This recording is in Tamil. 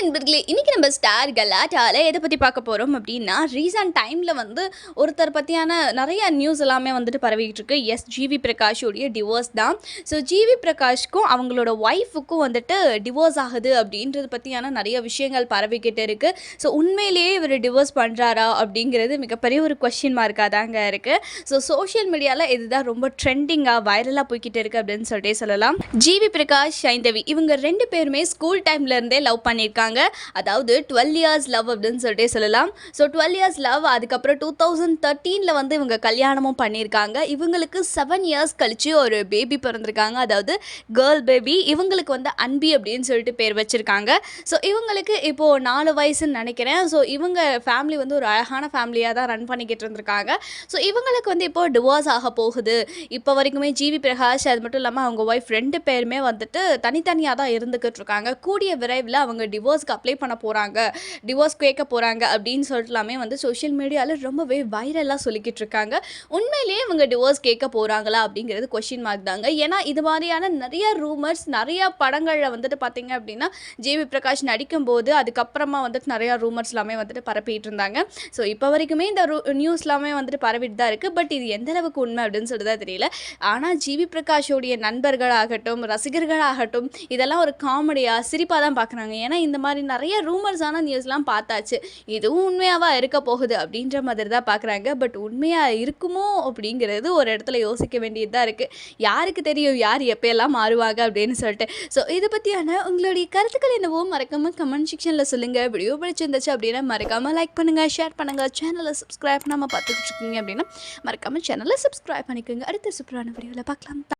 நண்பர்களே இன்னைக்கு நம்ம ஸ்டார் கலாட்டால எதை பற்றி பார்க்க போகிறோம் அப்படின்னா ரீசன்ட் டைமில் வந்து ஒருத்தர் பற்றியான நிறைய நியூஸ் எல்லாமே வந்துட்டு பரவிக்கிட்டு இருக்கு எஸ் ஜிவி பிரகாஷோடைய டிவோர்ஸ் தான். ஸோ ஜிவி பிரகாஷ்க்கும் அவங்களோட ஒய்ஃபுக்கும் வந்துட்டு டிவோர்ஸ் ஆகுது அப்படின்றது பற்றியான நிறைய விஷயங்கள் பரவிக்கிட்டு இருக்கு. ஸோ உண்மையிலேயே இவர் டிவோர்ஸ் பண்ணுறாரா அப்படிங்கிறது மிகப்பெரிய ஒரு கொஷின் மார்க்காக தாங்க இருக்குது ஸோ சோஷியல் மீடியாவில் இதுதான் ரொம்ப ட்ரெண்டிங்காக வைரலாக போய்கிட்டு இருக்கு அப்படின்னு சொல்லிட்டே சொல்லலாம். ஜிவி பிரகாஷ் சைந்தவி இவங்க ரெண்டு பேருமே ஸ்கூல் டைம்ல இருந்தே லவ் பண்ணியிருக்காங்க. அதாவது டுவெல் இயர்ஸ் லவ் அப்படின்னு சொல்லிட்டே சொல்லலாம். ஸோ டுவெல் இயர்ஸ் லவ் அதுக்கப்புறம் டூ தௌசண்ட் தேர்ட்டீனில் வந்து இவங்க கல்யாணமும் பண்ணியிருக்காங்க. இவங்களுக்கு செவன் இயர்ஸ் கழித்து ஒரு பேபி பிறந்திருக்காங்க. அதாவது கேர்ள் பேபி இவங்களுக்கு வந்து அன்பி அப்படின்னு சொல்லிட்டு பேர் வச்சுருக்காங்க. ஸோ இவங்களுக்கு இப்போது நாலு வயசுன்னு நினைக்கிறேன். ஸோ இவங்க ஃபேமிலி வந்து ஒரு அழகான ஃபேமிலியாக தான் ரன் பண்ணிக்கிட்டு இருந்திருக்காங்க. ஸோ இவங்களுக்கு வந்து இப்போ டிவோர்ஸ் ஆக போகுது. இப்போ வரைக்குமே ஜிவி பிரகாஷ் அது மட்டும் இல்லாமல் அவங்க ஒய்ஃப் ரெண்டு பேருமே வந்துட்டு தனித்தனியாக தான் இருந்துக்கிட்டு இருக்காங்க. கூடிய விரைவில் அவங்க டிவோர்ஸ் டிவோர்ஸ்க்கு அப்ளை பண்ண போகிறாங்க டிவோர்ஸ் கேட்க போகிறாங்க அப்படின்னு சொல்லிட்டுலாமே வந்து சோஷியல் மீடியாவில் ரொம்பவே வைரலாக சொல்லிக்கிட்டு இருக்காங்க. உண்மையிலேயே இவங்க டிவோர்ஸ் கேட்க போகிறாங்களா அப்படிங்கிறது கொஷின் மார்க் தாங்க. ஏன்னா இது மாதிரியான நிறைய ரூமர்ஸ் நிறைய படங்களில் வந்துட்டு பார்த்தீங்க அப்படின்னா ஜேவி பிரகாஷ் நடிக்கும்போது அதுக்கப்புறமா வந்துட்டு நிறையா ரூமர்ஸ் எல்லாமே வந்துட்டு பரப்பிட்டு இருந்தாங்க. ஸோ இப்போ வரைக்குமே இந்த நியூஸ் எல்லாமே வந்துட்டு பரவிட்டு தான் இருக்குது பட் இது எந்த அளவுக்கு உண்மை அப்படின்னு சொல்லிட்டு தான் தெரியல. ஆனால் ஜிவி பிரகாஷோடைய நண்பர்களாகட்டும் ரசிகர்களாகட்டும் இதெல்லாம் ஒரு காமெடியாக சிரிப்பாக தான் பார்க்குறாங்க ஏன்னா இந்த மாதிரி நிறைய ரூமர்ஸான நியூஸ்லாம் பார்த்தாச்சு. இதுவும் உண்மையாவா இருக்க போகுது அப்படின்ற மாதிரி தான் பார்க்குறாங்க. பட் உண்மையாக இருக்குமோ அப்படிங்கிறது ஒரு இடத்துல யோசிக்க வேண்டியது தான் இருக்குது யாருக்கு தெரியும்? யார் எப்போயெல்லாம் மாறுவாங்க அப்படின்னு சொல்லிட்டு. ஸோ இதை பற்றியான உங்களுடைய கருத்துக்கள் என்னவோ மறக்காமல் கமெண்ட் செக்ஷனில் சொல்லுங்கள் வீடியோ பிடிச்சிருந்துச்சு அப்படின்னா மறக்காமல் லைக் பண்ணுங்கள் ஷேர் பண்ணுங்கள் சேனலை சப்ஸ்கிரைப் நம்ம பார்த்துக்கிட்டு இருக்கீங்க அப்படின்னா மறக்காமல் சேனலை சப்ஸ்கிரைப் பண்ணிக்கோங்க. அடுத்த சூப்பரான வீடியோவில் பார்க்கலாம்.